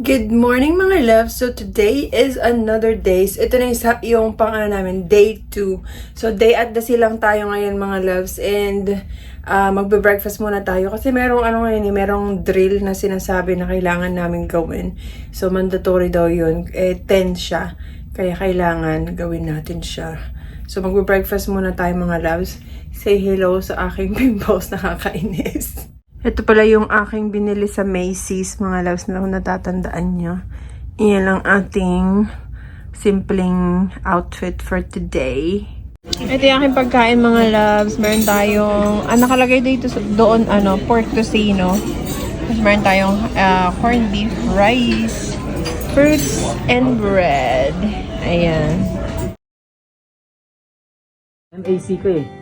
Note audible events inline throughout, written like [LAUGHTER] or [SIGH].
Good morning mga loves! So today is another day. So, ito na yung, sa- yung pang ano namin, day 2. So day at the lang tayo ngayon mga loves. And uh, magbe-breakfast muna tayo. Kasi merong ano ngayon eh, merong drill na sinasabi na kailangan namin gawin. So mandatory daw yun. Eh 10 siya. Kaya kailangan gawin natin siya. So magbe-breakfast muna tayo mga loves. Say hello sa aking [LAUGHS] pimples nakakainis. Ito pala yung aking binili sa Macy's, mga loves na natatandaan nyo. Iyan lang ating simpleng outfit for today. Ito yung aking pagkain, mga loves. Meron tayong, ah, nakalagay dito sa- doon, ano, pork tocino. Tapos meron tayong ah, corned beef, rice, fruits, and bread. Ayan. MAC ko eh.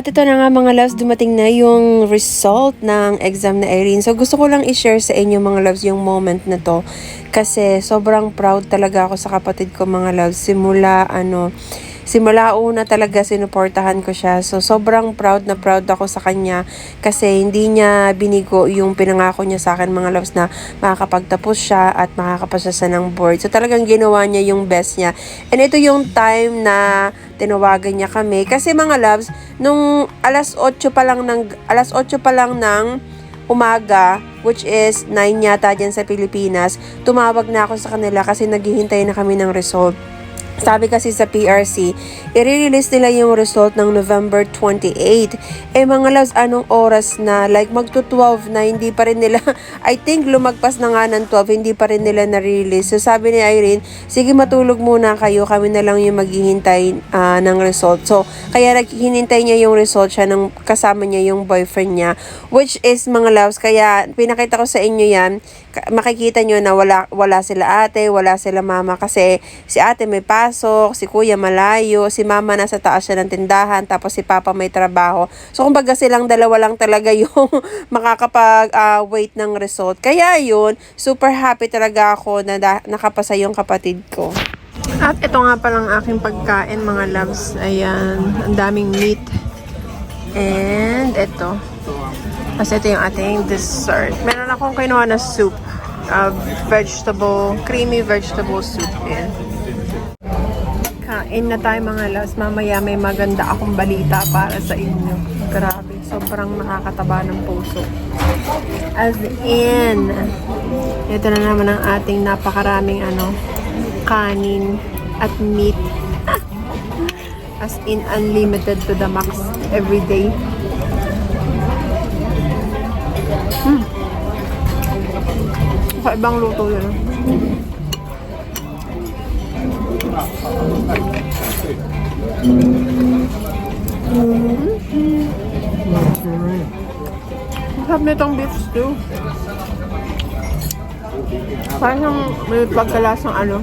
At ito na nga mga loves, dumating na yung result ng exam na Irene. So gusto ko lang i-share sa inyo mga loves yung moment na to. Kasi sobrang proud talaga ako sa kapatid ko mga loves. Simula ano, simula una talaga sinuportahan ko siya. So sobrang proud na proud ako sa kanya kasi hindi niya binigo yung pinangako niya sa akin mga loves na makakapagtapos siya at makakapasa siya ng board. So talagang ginawa niya yung best niya. And ito yung time na tinawagan niya kami. Kasi mga loves nung alas 8 pa lang ng alas 8 pa lang ng umaga which is 9 yata dyan sa Pilipinas tumawag na ako sa kanila kasi naghihintay na kami ng result sabi kasi sa PRC, i-release nila yung result ng November 28. Eh mga loves, anong oras na? Like magto 12 na hindi pa rin nila, [LAUGHS] I think lumagpas na nga ng 12, hindi pa rin nila na-release. So sabi ni Irene, sige matulog muna kayo, kami na lang yung maghihintay ah, ng result. So kaya naghinintay niya yung result siya ng kasama niya yung boyfriend niya. Which is mga loves, kaya pinakita ko sa inyo yan, makikita nyo na wala, wala sila ate, wala sila mama kasi si ate may pasok, si kuya malayo, si mama nasa taas siya ng tindahan, tapos si papa may trabaho. So kumbaga silang dalawa lang talaga [LAUGHS] yung makakapag ah, wait ng result. Kaya yun, super happy talaga ako na nakapasa yung kapatid ko. At ito nga palang aking pagkain, mga loves. Ayan, ang daming meat. And ito. Kasi ito yung ating dessert. Meron akong kinuha na soup. Uh, vegetable, creamy vegetable soup. Ayan. Kain na tayo mga loves. Mamaya may maganda akong balita para sa inyo. Grabe, sobrang nakakataba ng puso. As in, ito na naman ang ating napakaraming ano, kanin at meat. [LAUGHS] As in, unlimited to the max every day. Hmm. Sa ibang luto yun. ah. Ang sarap nitong beef stew. Parang may pagkalasang ano,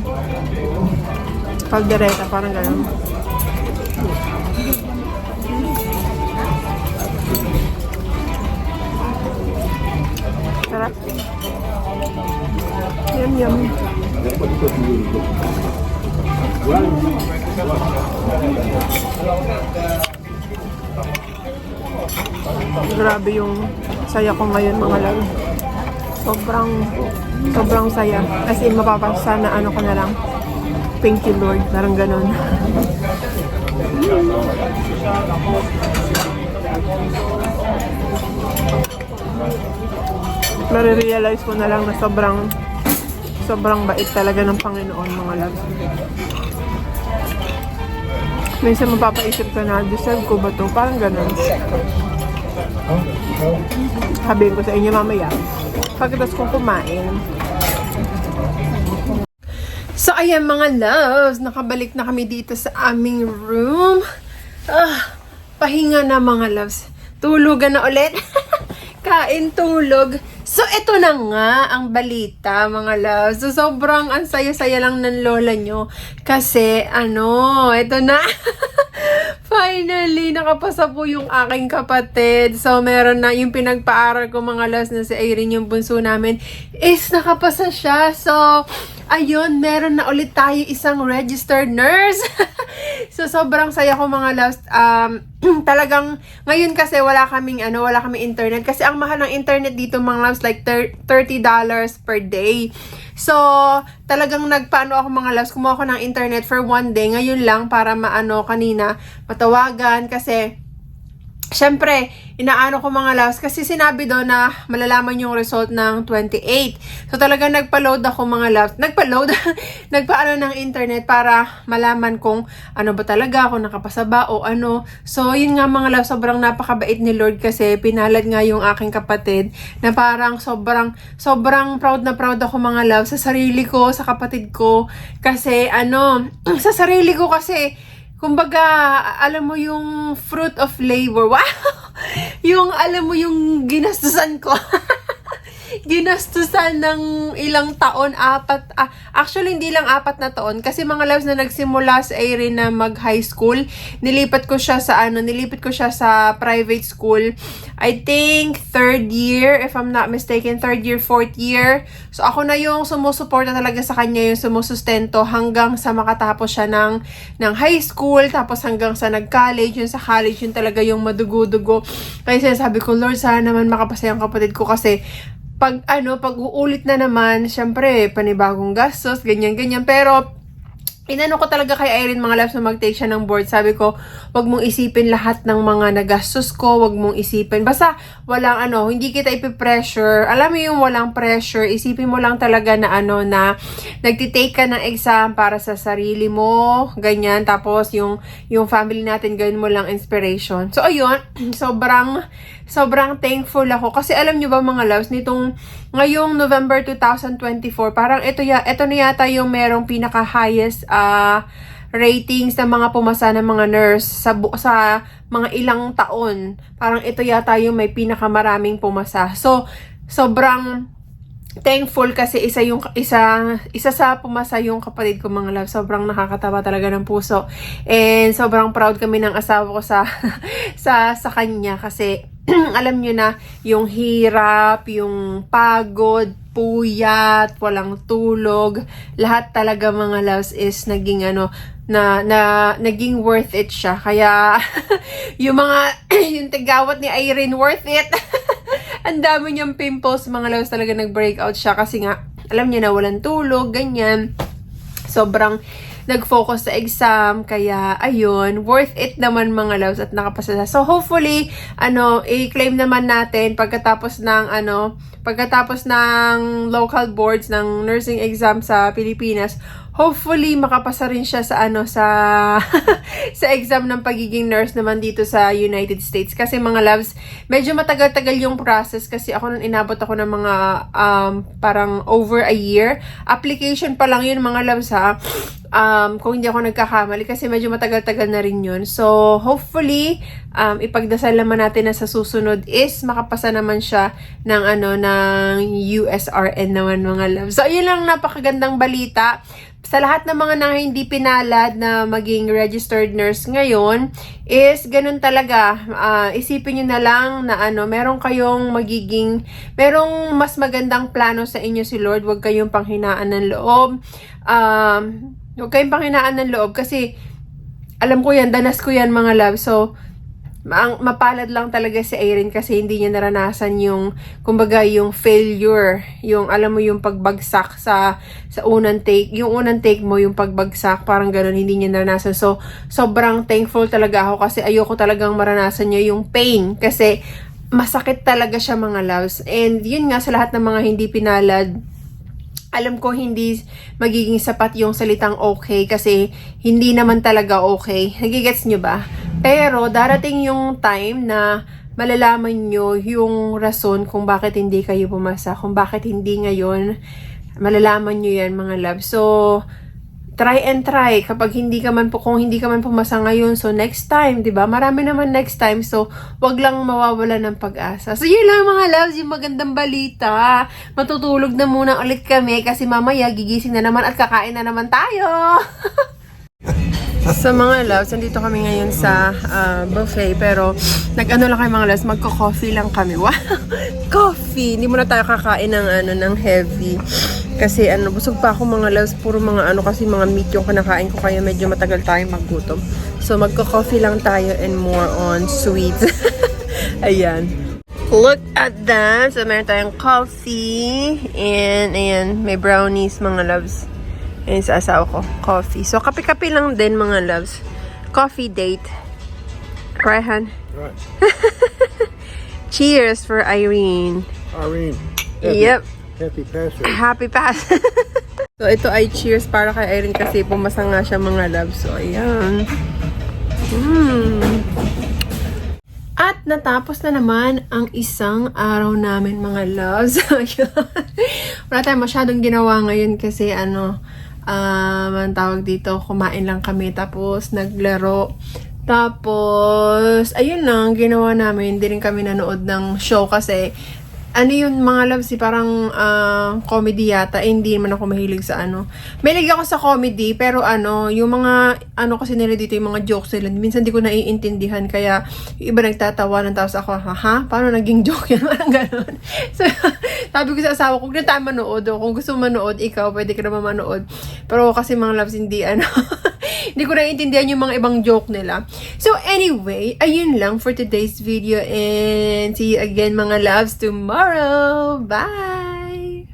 kaldereta, parang gano'n. Sarap. Yum, yum. Grabe yung saya ko ngayon mga lalo. Sobrang, sobrang saya. As in, mapapasa na ano ko na lang. Thank you Lord. Parang ganun. marirealize ko na lang na sobrang sobrang bait talaga ng Panginoon mga loves. Minsan mapapaisip ka na, deserve ko ba to? Parang ganun. Sabihin ko sa inyo mamaya. Pagkatapos kong kumain. So, ayan mga loves, nakabalik na kami dito sa aming room. Ah, pahinga na mga loves. Tulugan na ulit. [LAUGHS] Kain, tulog. So, ito na nga ang balita, mga loves. So, sobrang ang saya-saya lang ng lola nyo. Kasi, ano, ito na. [LAUGHS] Finally, nakapasa po yung aking kapatid. So, meron na yung pinagpaaral ko mga loves na si Irene, yung bunso namin, is nakapasa siya. So, ayun, meron na ulit tayo isang registered nurse. [LAUGHS] so, sobrang saya ko mga loves. Um, [CLEARS THROAT] talagang, ngayon kasi wala kaming, ano, wala kaming internet. Kasi ang mahal ng internet dito mga loves, like thir- $30 per day. So, talagang nagpaano ako mga loves, kumuha ako ng internet for one day. Ngayon lang para maano kanina, matawagan kasi Siyempre, inaano ko mga loves kasi sinabi doon na malalaman yung result ng 28. So talaga nagpa-load ako mga loves. Nagpa-load, [LAUGHS] nagpaano ng internet para malaman kung ano ba talaga, kung nakapasa ba o ano. So yun nga mga loves, sobrang napakabait ni Lord kasi pinalad nga yung aking kapatid na parang sobrang, sobrang proud na proud ako mga loves sa sarili ko, sa kapatid ko. Kasi ano, [CLEARS THROAT] sa sarili ko kasi Kumbaga, alam mo yung fruit of labor. [LAUGHS] Wow! yung, alam mo yung ginastusan ko. [LAUGHS] ginastusan ng ilang taon, apat, ah, actually hindi lang apat na taon, kasi mga loves na nagsimula sa Erin na mag high school, nilipat ko siya sa ano, nilipat ko siya sa private school, I think third year, if I'm not mistaken, third year, fourth year, so ako na yung sumusuporta talaga sa kanya, yung sumusustento hanggang sa makatapos siya ng, ng high school, tapos hanggang sa nag-college, yung sa college, yun talaga yung madugo-dugo, kaya sinasabi ko, Lord, sana naman makapasa yung kapatid ko kasi pag ano, pag uulit na naman, syempre, panibagong gastos, ganyan-ganyan. Pero, inano ko talaga kay Irene mga loves na mag-take siya ng board. Sabi ko, wag mong isipin lahat ng mga nagastos ko, wag mong isipin. Basta, walang ano, hindi kita ipipressure. Alam mo yung walang pressure, isipin mo lang talaga na ano, na nagtitake ka ng exam para sa sarili mo, ganyan. Tapos, yung, yung family natin, gawin mo lang inspiration. So, ayun, [CLEARS THROAT] sobrang, sobrang thankful ako. Kasi alam nyo ba mga loves, nitong ngayong November 2024, parang ito, ya, ito na yata yung merong pinaka-highest ah, ratings ng mga pumasa ng mga nurse sa, sa mga ilang taon. Parang ito yata yung may pinakamaraming pumasa. So, sobrang thankful kasi isa yung isa isa sa pumasa yung kapatid ko mga love sobrang nakakatawa talaga ng puso and sobrang proud kami ng asawa ko sa [LAUGHS] sa sa kanya kasi [CLEARS THROAT] alam nyo na yung hirap yung pagod puyat walang tulog lahat talaga mga loves is naging ano na na naging worth it siya kaya [LAUGHS] yung mga [CLEARS THROAT] yung tigawat ni Irene worth it [LAUGHS] ang dami niyang pimples, mga loves talaga nag-breakout siya kasi nga, alam niya na walang tulog, ganyan. Sobrang nag-focus sa exam, kaya ayun, worth it naman mga loves at nakapasa siya. So hopefully, ano, i-claim naman natin pagkatapos ng ano, pagkatapos ng local boards ng nursing exam sa Pilipinas, hopefully makapasa rin siya sa ano sa [LAUGHS] sa exam ng pagiging nurse naman dito sa United States. Kasi mga loves medyo matagal-tagal yung process kasi ako nung inabot ako ng mga um, parang over a year. Application pa lang yun mga loves ha. Um, kung hindi ako nagkakamali kasi medyo matagal-tagal na rin yun. So hopefully um, ipagdasal naman natin na sa susunod is makapasa naman siya ng ano ng USRN naman mga loves. So yun lang napakagandang balita sa lahat ng mga na hindi pinalad na maging registered nurse ngayon is ganun talaga. Ah, isipin nyo na lang na ano meron kayong magiging merong mas magandang plano sa inyo si Lord. Wag kayong panghinaan ng loob. Um, wag kayong panghinaan ng loob kasi alam ko yan danas ko yan mga love. So ang mapalad lang talaga si Erin kasi hindi niya naranasan yung kumbaga yung failure, yung alam mo yung pagbagsak sa sa unang take, yung unang take mo yung pagbagsak, parang ganun hindi niya naranasan. So sobrang thankful talaga ako kasi ayoko talagang maranasan niya yung pain kasi masakit talaga siya mga loves. And yun nga sa lahat ng mga hindi pinalad, alam ko hindi magiging sapat yung salitang okay kasi hindi naman talaga okay. Nagigets nyo ba? Pero darating yung time na malalaman nyo yung rason kung bakit hindi kayo pumasa, kung bakit hindi ngayon, malalaman nyo yan mga love. So, try and try. Kapag hindi ka man po kung hindi ka man pumasa ngayon so next time 'di ba? Marami naman next time so wag lang mawawala ng pag-asa. So yun lang mga loves yung magandang balita. Matutulog na muna ulit kami kasi mamaya gigising na naman at kakain na naman tayo [LAUGHS] So mga loves, nandito kami ngayon sa ah, buffet pero nag-ano lang kayo mga loves, magko-coffee lang kami. [LAUGHS] Wow! Coffee! Hindi muna tayo kakain ng ano ng heavy. Kasi ano, busog pa ako mga loves, puro mga ano kasi mga meat yung kinakain ko kaya medyo matagal tayong maggutom. So magko-coffee lang tayo and more on sweet. [LAUGHS] Ayan. Look at that! So meron tayong coffee and ayan, may brownies mga loves. Ayan sa asawa ko. Coffee. So, kape-kape lang din, mga loves. Coffee date. Right, Han? Right. [LAUGHS] Cheers for Irene. Irene. Yep. Happy password. Happy pass. [LAUGHS] so, ito ay cheers para kay Irene kasi pumasa nga siya, mga loves. So, ayan. Mm. At natapos na naman ang isang araw namin mga loves. [LAUGHS] Wala tayong masyadong ginawa ngayon kasi ano, um, ang tawag dito, kumain lang kami tapos naglaro. Tapos, ayun lang, ginawa namin. Hindi rin kami nanood ng show kasi ano yun mga loves, eh, parang ah, comedy yata. Eh, hindi naman ako mahilig sa ano. Mahilig ako sa comedy, pero ano, yung mga, ano kasi nila dito, yung mga jokes nila, minsan di ko naiintindihan. Kaya, yung iba nagtatawa ng tapos ako, ha? Paano naging joke yan? [LAUGHS] Parang ganun. So, [LAUGHS] sabi ko sa asawa kung na tayo manood, o kung gusto manood, ikaw, pwede ka naman manood. Pero kasi mga loves, hindi ano, [LAUGHS] hindi ko naiintindihan yung mga ibang joke nila. So, anyway, ayun lang for today's video and see you again mga loves tomorrow. Bye!